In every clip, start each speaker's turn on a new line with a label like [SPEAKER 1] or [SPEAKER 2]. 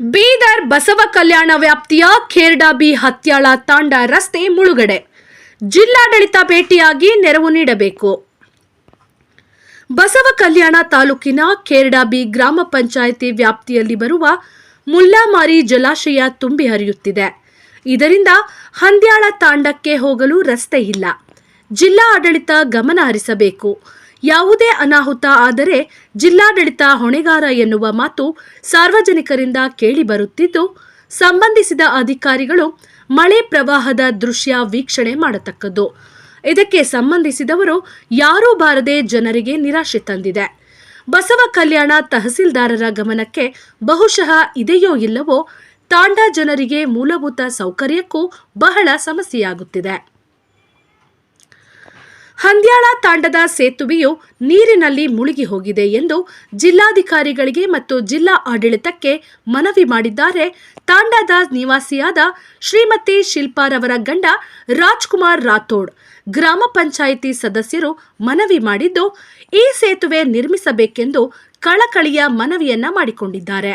[SPEAKER 1] ಬೀದರ್ ಬಸವ ಕಲ್ಯಾಣ ವ್ಯಾಪ್ತಿಯ ಖೇರ್ಡಾಬಿ ಹತ್ಯಾಳ ತಾಂಡ ರಸ್ತೆ ಮುಳುಗಡೆ. ಜಿಲ್ಲಾಡಳಿತ ಭೇಟಿಯಾಗಿ ನೆರವು ನೀಡಬೇಕು. ಬಸವ ಕಲ್ಯಾಣ ತಾಲೂಕಿನ ಖೇರ್ಡಾಬಿ ಗ್ರಾಮ ಪಂಚಾಯಿತಿ ವ್ಯಾಪ್ತಿಯಲ್ಲಿ ಬರುವ ಮುಲ್ಲಾಮಾರಿ ಜಲಾಶಯ ತುಂಬಿ ಹರಿಯುತ್ತಿದೆ. ಇದರಿಂದ ಹಂದ್ಯಾಳ ತಾಂಡಕ್ಕೆ ಹೋಗಲು ರಸ್ತೆ ಇಲ್ಲ. ಜಿಲ್ಲಾ ಆಡಳಿತ ಗಮನ ಹರಿಸಬೇಕು. ಯಾವುದೇ ಅನಾಹುತ ಆದರೆ ಜಿಲ್ಲಾಡಳಿತ ಹೊಣೆಗಾರ ಎನ್ನುವ ಮಾತು ಸಾರ್ವಜನಿಕರಿಂದ ಕೇಳಿಬರುತ್ತಿದ್ದು ಸಂಬಂಧಿಸಿದ ಅಧಿಕಾರಿಗಳು ಮಳೆ ಪ್ರವಾಹದ ದೃಶ್ಯ ವೀಕ್ಷಣೆ ಮಾಡತಕ್ಕದ್ದು. ಇದಕ್ಕೆ ಸಂಬಂಧಿಸಿದವರು ಯಾರೂ ಬಾರದೆ ಜನರಿಗೆ ನಿರಾಶೆ ತಂದಿದೆ. ಬಸವ ಕಲ್ಯಾಣ ತಹಸೀಲ್ದಾರರ ಗಮನಕ್ಕೆ ಬಹುಶಃ ಇದೆಯೋ ಇಲ್ಲವೋ ತಾಂಡ ಜನರಿಗೆ ಮೂಲಭೂತ ಸೌಕರ್ಯಕ್ಕೂ ಬಹಳ ಸಮಸ್ಯೆಯಾಗುತ್ತಿದೆ. ಹಂದ್ಯಾಳ ತಾಂಡದ ಸೇತುವೆಯು ನೀರಿನಲ್ಲಿ ಮುಳುಗಿ ಹೋಗಿದೆ ಎಂದು ಜಿಲ್ಲಾಧಿಕಾರಿಗಳಿಗೆ ಮತ್ತು ಜಿಲ್ಲಾ ಆಡಳಿತಕ್ಕೆ ಮನವಿ ಮಾಡಿದ್ದಾರೆ. ತಾಂಡದ ನಿವಾಸಿಯಾದ ಶ್ರೀಮತಿ ಶಿಲ್ಪಾರವರ ಗಂಡ ರಾಜ್ಕುಮಾರ್ ರಾಥೋಡ್, ಗ್ರಾಮ ಪಂಚಾಯಿತಿ ಸದಸ್ಯರು ಮನವಿ ಮಾಡಿದ್ದು, ಈ ಸೇತುವೆ ನಿರ್ಮಿಸಬೇಕೆಂದು ಕಳಕಳಿಯ ಮನವಿಯನ್ನ ಮಾಡಿಕೊಂಡಿದ್ದಾರೆ.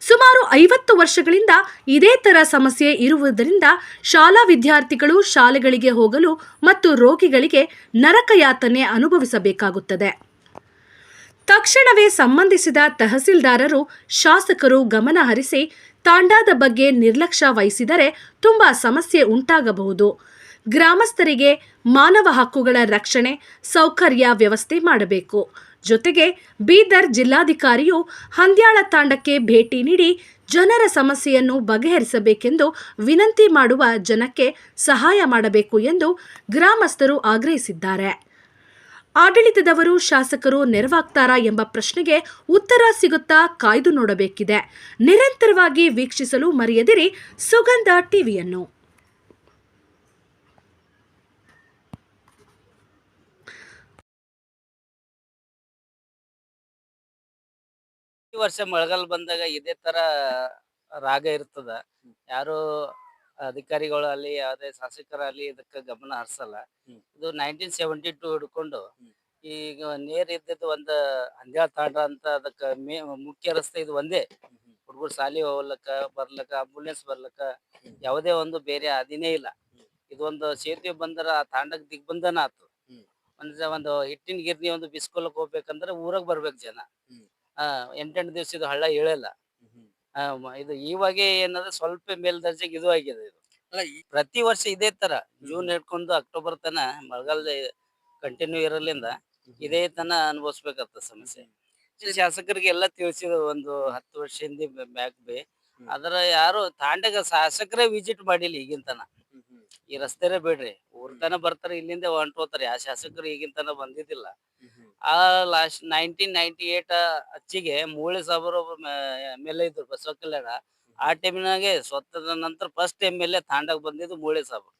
[SPEAKER 1] ಸುಮಾರು ಐವತ್ತು ವರ್ಷಗಳಿಂದ ಇದೇ ತರ ಸಮಸ್ಯೆ ಇರುವುದರಿಂದ ಶಾಲಾ ವಿದ್ಯಾರ್ಥಿಗಳು ಶಾಲೆಗಳಿಗೆ ಹೋಗಲು ಮತ್ತು ರೋಗಿಗಳಿಗೆ ನರಕಯಾತನೆ ಅನುಭವಿಸಬೇಕಾಗುತ್ತದೆ. ತಕ್ಷಣವೇ ಸಂಬಂಧಿಸಿದ ತಹಸೀಲ್ದಾರರು ಶಾಸಕರು ಗಮನ ಹರಿಸಿ ತಾಂಡಾದ ಬಗ್ಗೆ ನಿರ್ಲಕ್ಷ್ಯ ವಹಿಸಿದರೆ ತುಂಬಾ ಸಮಸ್ಯೆ ಉಂಟಾಗಬಹುದು. ಗ್ರಾಮಸ್ಥರಿಗೆ ಮಾನವ ಹಕ್ಕುಗಳ ರಕ್ಷಣೆ, ಸೌಕರ್ಯ ವ್ಯವಸ್ಥೆ ಮಾಡಬೇಕು. ಜೊತೆಗೆ ಬೀದರ್ ಜಿಲ್ಲಾಧಿಕಾರಿಯು ಹಂದ್ಯಾಳ ತಾಂಡಕ್ಕೆ ಭೇಟಿ ನೀಡಿ ಜನರ ಸಮಸ್ಯೆಯನ್ನು ಬಗೆಹರಿಸಬೇಕೆಂದು ವಿನಂತಿ ಮಾಡುವ ಜನಕ್ಕೆ ಸಹಾಯ ಮಾಡಬೇಕು ಎಂದು ಗ್ರಾಮಸ್ಥರು ಆಗ್ರಹಿಸಿದ್ದಾರೆ. ಆಡಳಿತದವರು ಶಾಸಕರು ನೆರವಾಗ್ತಾರಾ ಎಂಬ ಪ್ರಶ್ನೆಗೆ ಉತ್ತರ ಸಿಗುತ್ತಾ ಕಾಯ್ದು ನೋಡಬೇಕಿದೆ. ನಿರಂತರವಾಗಿ ವೀಕ್ಷಿಸಲು ಮರೆಯದಿರಿ ಸುಗಂಧ ಟಿವಿಯನ್ನು.
[SPEAKER 2] ಈ ವರ್ಷ ಮಳೆಗಾಲ ಬಂದಾಗ ಇದೇ ತರ ರಾಗ ಇರ್ತದ. ಯಾರು ಅಧಿಕಾರಿಗಳು ಅಲ್ಲಿ ಯಾವ್ದೇ ಶಾಸಕರಲ್ಲಿ ಇದಕ್ಕ ಗಮನ ಹರಿಸಲ್ಲ. ಇದು ನೈನ್ಟೀನ್ ಸೆವೆಂಟಿ ಟು ಹಿಡ್ಕೊಂಡು ಈಗ ನೇರ್ ಇದ್ದದ್ದು ಒಂದ್ ಹಂದ್ಯಾಳ ತಾಂಡ್ರ ಅಂತ ಅದಕ್ಕ ಮೇ ಮುಖ್ಯ ರಸ್ತೆ ಇದು ಒಂದೇ. ಹುಡುಗರು ಸಾಲಿ ಹೋಗ್ಲಕ್ಕ ಬರ್ಲಕ್ಕ ಆಂಬುಲೆನ್ಸ್ ಬರ್ಲಕ್ಕ ಯಾವುದೇ ಒಂದು ಬೇರೆ ಹಾದಿನೇ ಇಲ್ಲ. ಇದೊಂದು ಸೇತುವೆ ಬಂದ್ರ ಆ ತಾಂಡಕ್ ದಿಗ್ಬಂಧನ ಆತು. ಒಂದ್ ಒಂದು ಹಿಟ್ಟಿನ ಗಿರ್ನಿ ಒಂದು ಬಿಸ್ಕೊಲಕ್ ಹೋಗ್ಬೇಕಂದ್ರ ಊರಾಗ್ ಬರ್ಬೇಕು ಜನ. ಆ ಎಂಟೆಂಟು ದಿವಸ ಇದು ಹಳ್ಳ ಆ, ಮ- ಇದು ಇವಾಗ ಏನಂದ್ರೆ ಸ್ವಲ್ಪ ಮೇಲ್ದರ್ಜೆಗೆ ಇದು ಆಗಿದೆ ಇದು.
[SPEAKER 3] ಅಲ್ಲ ಈ
[SPEAKER 2] ಪ್ರತಿ ವರ್ಷ ಇದೇ ತರ ಜೂನ್ ಹಿಡ್ಕೊಂಡು ಅಕ್ಟೋಬರ್ ತನ ಮಳೆಗಾಲದ ಕಂಟಿನ್ಯೂ ಇರಲಿಂದ ಇದೇ ತನ ಅನುಭವಿಸ್ಬೇಕಾಗ್ತದ ಸಮಸ್ಯೆ. ಈ ಶಾಸಕರಿಗೆ ಎಲ್ಲ ತಿಳಿಸಿದ ಒಂದು ಹತ್ತು ವರ್ಷ ಹಿಂದೆ ಬ್ಯಾಕ್ ಬಿ. ಅದರ ಯಾರು ತಾಂಡಗ ಶಾಸಕರೇ ವಿಸಿಟ್ ಮಾಡಿಲ್ಲ ಈಗಿನ ತನ. ಈ ರಸ್ತೆರೇ ಬಿಡ್ರಿ ಊರ್ತನ ಬರ್ತಾರೆ ಇಲ್ಲಿಂದ ಹೊಂಟೋತಾರೆ ಆ ಶಾಸಕರು ಈಗಿನ ತನ ಬಂದಿದ್ದಿಲ್ಲ. ಆ ಲಾಸ್ಟ್ ನೈನ್ಟೀನ್ ನೈನ್ಟಿ ಏಟ್ ಅಚ್ಚಿಗೆ ಮೂಳೆ ಸಾಬರು ಎಂ ಎಲ್ ಎ ಇದ್ರು ಬಸವ ಕಲ್ಯಾಣ ಆ ಟೈಮಿನಾಗೆ ಸ್ವತಂತ್ರ ನಂತರ ಫಸ್ಟ್ ಎಂ ಎಲ್ ಎ ತಾಂಡಾಗ ಬಂದಿದ್ದು ಮೂಳೆ ಸಾಬರು.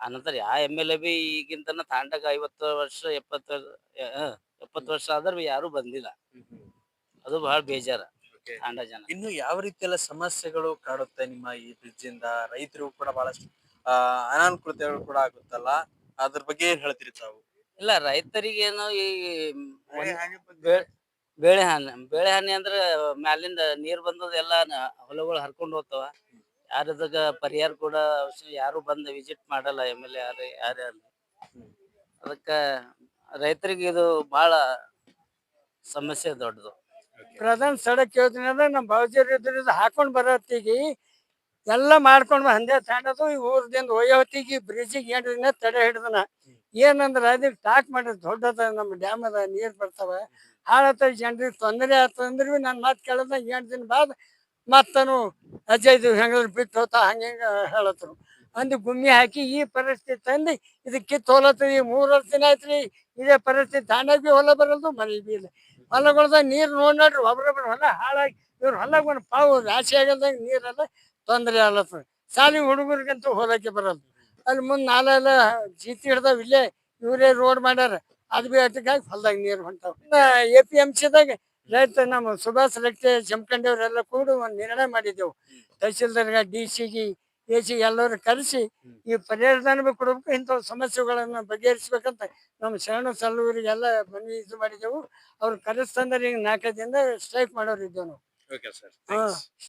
[SPEAKER 2] ಆ ನಂತರ ಯಾವ ಎಂ ಎಲ್ ಎ ಬಿ ಈಗಿಂತನ ತಾಂಡಾಗ ಐವತ್ತು ವರ್ಷ ಎಪ್ಪತ್ತು ಎಪ್ಪತ್ತು ವರ್ಷ ಆದ್ರೂ ಯಾರು ಬಂದಿಲ್ಲ. ಅದು ಬಹಳ ಬೇಜಾರ. ತಾಂಡ ಜನ.
[SPEAKER 3] ಇನ್ನು ಯಾವ ರೀತಿ ಎಲ್ಲ ಸಮಸ್ಯೆಗಳು ಕಾಡುತ್ತೆ ನಿಮ್ಮ ಈ ಬ್ರಿಡ್ಜ್ ಇಂದ? ರೈತರು ಕೂಡ ಬಹಳಷ್ಟು ಅನಾನುಕೂಲತೆಗಳು ಕೂಡ ಆಗುತ್ತಲ್ಲ? ಅದ್ರ ಬಗ್ಗೆ ಏನ್ ಹೇಳ್ತೀರಿ ತಾವು?
[SPEAKER 2] ಇಲ್ಲ ರೈತರಿಗೇನು ಈ ಒಂದ್- ಬೆ- ಬೆಳೆ ಹಾನಿ ಬೆಳೆ ಹಾನಿ ಅಂದ್ರ ಮ್ಯಾಲಿಂದ ನೀರ್ ಬಂದದ ಎಲ್ಲಾ ನ- ಹೊಲಗಳು ಹರ್ಕೊಂಡ್ ಹೋಗ್ತಾವ. ಯಾರದಾಗ ಪರಿಹಾರ ಕೂಡ ಅವಶ್ಯ ಯಾರು ಬಂದ್ ವಿಸಿಟ್ ಮಾಡಲ್ಲ ಎಂ ಎಲ್ ಎ ಯಾರು ಯಾರೇ ಆಗ್ಲಿ ಅದಕ್ಕ ರೈತರಿಗೆ ಇದು ಬಹಳ ಸಮಸ್ಯೆ ದೊಡ್ಡದು.
[SPEAKER 4] ಪ್ರಧಾನ ಸಡಕ್ ಯೋಜನೆ ಅಂದ್ರೆ ನಮ್ಮ ಬಾವುಜರ್ ಇದ್ರಿಂದ ಹಾಕೊಂಡ್ ಬರತ್ತಿಗೆ ಎಲ್ಲ ಮಾಡ್ಕೊಂಡು ಹಂದೆ ತಾಂಡದು ಈ ಊರದಿಂದ ಒಯ್ಯೋ ಹೊತ್ತಿಗೆ ಬ್ರಿಡ್ಜಿಗೆ ಏನ್ರಿನ ತಡೆ ಹಿಡ್ದನ. ಏನಂದ್ರ ಅದಕ್ಕೆ ಟಾಕ್ ಮಾಡಿದ್ರೆ ದೊಡ್ಡದ ನಮ್ಮ ಡ್ಯಾಮ್ ಅದ, ನೀರ್ ಬರ್ತಾವ. ಹಾಳತ್ತ ಜನರಿಗೆ ತೊಂದರೆ ಆತಂದ್ರೆ ಭೀ ನನ್ನ ಮಾತು ಕೇಳದ ಎಂಟು ದಿನ ಬಾದ್ ಮತ್ತನು ಅಜ್ಜ ಇದು ಹೆಂಗಾದ್ರು ಬಿಟ್ಟು ಹೋತ ಹಂಗೆ ಹಿಂಗೆ ಹೇಳತ್ರು. ಅಂದು ಗುಮ್ಮಿ ಹಾಕಿ ಈ ಪರಿಸ್ಥಿತಿ ತಂದು ಇದಕ್ಕೆ ಕಿತ್ತು ಈ ಮೂರು ವರ್ಷ ದಿನ ಆಯ್ತ್ರಿ, ಇದೇ ಪರಿಸ್ಥಿತಿ ತಾನೇ ಬಿ ಹೊಲ ಬರಲ್ದು, ಮನೆ ಬಿ ಇಲ್ಲ. ಹೊಲಗಳ್ದಾಗ ನೀರು ನೋಡಿ ನೋಡ್ರಿ, ಒಬ್ರೊಬ್ರು ಹೊಲ ಹಾಳಾಗಿ, ಇವ್ರು ಹೊಲಗೊಂಡು ಪಾವು ರಾಶಿ ಆಗಲ್ದಂಗೆ ನೀರೆಲ್ಲ ತೊಂದರೆ ಆಗ್ಲತ್ತದ. ಶಾಲೆ ಹುಡುಗರಿಗಂತೂ ಹೊಲಕ್ಕೆ ಬರಲ್ಲ ಅಲ್ಲಿ ಮುಂದೆ ನಾಲೆಲ್ಲ ಜೀತಿ ಹಿಡ್ದಾವ್ ಇಲ್ಲೇ ಇವರೇ ರೋಡ್ ಮಾಡ್ಯಾರ. ಅದು ಬಿ ಅಟಕ್ಕಾಗಿ ಹೊಲ್ದಾಗ ನೀರು ಹೊಂಟಾವ. ಎ ಪಿ ಎಂ ಸಿದಾಗ ರೈತ ನಮ್ಮ ಸುಭಾಷ್ ರೆಡ್ಡಿ ಜಮಖಂಡಿಯವರೆಲ್ಲ ಕೂಡ ಒಂದು ನಿರ್ಣಯ ಮಾಡಿದ್ದೆವು. ತಹಸೀಲ್ದಾರ್ಗ ಡಿ ಸಿಗಿ ಎ ಸಿ ಎಲ್ಲರೂ ಕರೆಸಿ ಈ ಪರಿಹಾರದಾನ ಬಿ ಕೊಡ್ಬೇಕು ಇಂಥವು ಸಮಸ್ಯೆಗಳನ್ನ ಬಗೆಹರಿಸ್ಬೇಕಂತ ನಮ್ಮ ಶರಣ ಸಲ್ಲೂರಿಗೆಲ್ಲ ಮನವಿ ಇದು ಮಾಡಿದೆವು ಅವ್ರು ಕರೆಸ್ತಂದ್ರೆ ಈಗ ನಾಲ್ಕೈದು ಸ್ಟ್ರೈಕ್ ಮಾಡೋರು ಇದ್ದೇವೆ ನಾವು.
[SPEAKER 3] ಓಕೆ ಸರ್
[SPEAKER 4] ಹಾ.